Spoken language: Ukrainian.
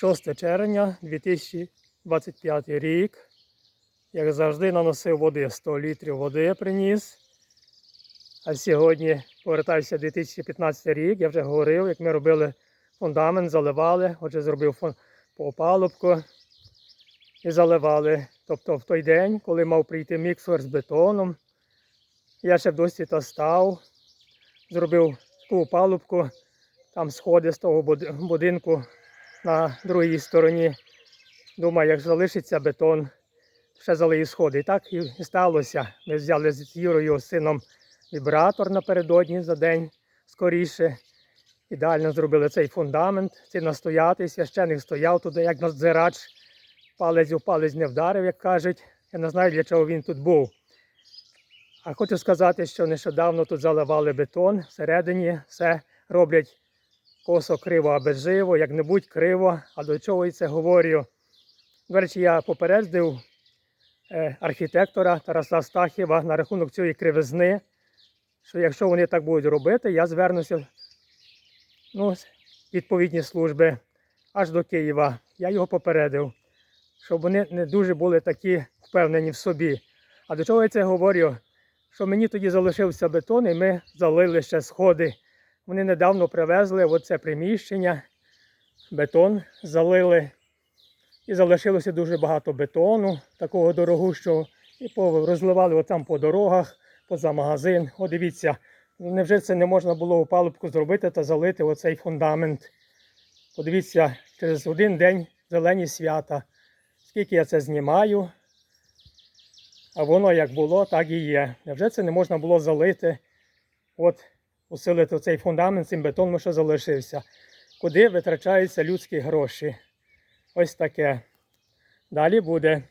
6 червня 2025 рік. Як завжди, наносив води 100 літрів води приніс. А сьогодні повертаюся 2015 рік. Я вже говорив, як ми робили фундамент, заливали. Отже, зробив фон по опалубку і заливали. Тобто в той день, коли мав прийти міксер з бетоном, я ще в досвіта став, зробив таку опалубку, там сходи з того будинку на другій стороні. Думаю, як залишиться бетон, ще залию сходи. І так і сталося. Ми взяли з Юрою сином вібратор напередодні за день скоріше. Ідеально зробили цей фундамент, цей настоятий, священик стояв туди, як надзирач. Палець у палець не вдарив, як кажуть. Я не знаю, для чого він тут був. А хочу сказати, що нещодавно тут заливали бетон всередині, все роблять косо криво, аби живо, як-небудь криво. А до чого я це говорю? До речі, я попередив е, архітектора Тараса Стахєва на рахунок цієї кривизни, що якщо вони так будуть робити, я звернуся ну, відповідні служби аж до Києва. Я його попередив, щоб вони не дуже були такі впевнені в собі. А до чого я це говорю? Що мені тоді залишився бетон, і ми залили ще сходи. Вони недавно привезли оце приміщення, бетон залили. І залишилося дуже багато бетону, такого дорогущого. І розливали отам по дорогах, поза магазин. О, дивіться, невже це не можна було опалубку зробити та залити оцей фундамент? Подивіться, через один день зелені свята. Скільки я це знімаю, а воно як було, так і є. Невже це не можна було залити? От, усилити цей фундамент цим бетоном, що залишився. Куди витрачаються людські гроші? Ось таке. Далі буде.